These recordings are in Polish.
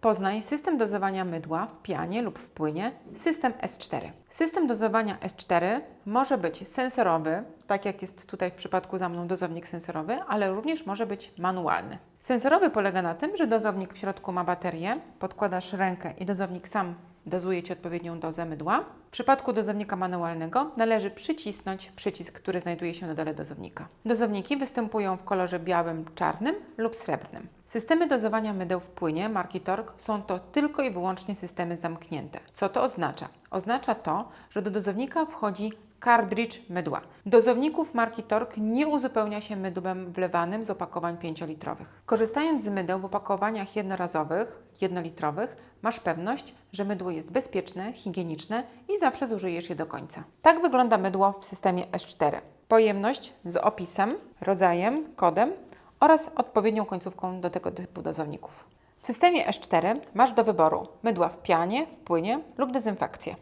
Poznaj system dozowania mydła w pianie lub w płynie, system S4. System dozowania S4 może być sensorowy, tak jak jest tutaj w przypadku za mną dozownik sensorowy, ale również może być manualny. Sensorowy polega na tym, że dozownik w środku ma baterię, podkładasz rękę i dozownik sam dozuje odpowiednią dozę mydła. W przypadku dozownika manualnego należy przycisnąć przycisk, który znajduje się na dole dozownika. Dozowniki występują w kolorze białym, czarnym lub srebrnym. Systemy dozowania mydeł w płynie marki Tork są to tylko i wyłącznie systemy zamknięte. Co to oznacza? Oznacza to, że do dozownika wchodzi cartridge mydła. Dozowników marki Tork nie uzupełnia się mydłem wlewanym z opakowań 5-litrowych. Korzystając z mydeł w opakowaniach jednorazowych, jednolitrowych, masz pewność, że mydło jest bezpieczne, higieniczne i zawsze zużyjesz je do końca. Tak wygląda mydło w systemie S4. Pojemność z opisem, rodzajem, kodem oraz odpowiednią końcówką do tego typu dozowników. W systemie S4 masz do wyboru mydła w pianie, w płynie lub dezynfekcję.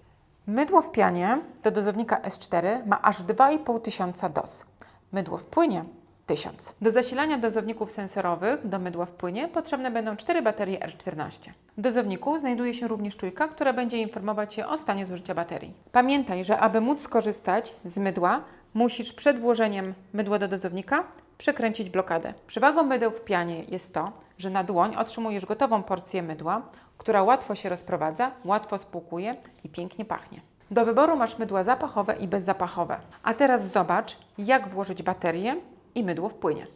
Mydło w pianie do dozownika S4 ma aż 2,5 tysiąca doz. Mydło w płynie 1000. Do zasilania dozowników sensorowych do mydła w płynie potrzebne będą 4 baterie R14. W dozowniku znajduje się również czujka, która będzie informować Cię o stanie zużycia baterii. Pamiętaj, że aby móc skorzystać z mydła, musisz przed włożeniem mydła do dozownika przekręcić blokadę. Przewagą mydeł w pianie jest to, że na dłoń otrzymujesz gotową porcję mydła, która łatwo się rozprowadza, łatwo spłukuje i pięknie pachnie. Do wyboru masz mydła zapachowe i bezzapachowe. A teraz zobacz, jak włożyć baterię i mydło w płynie.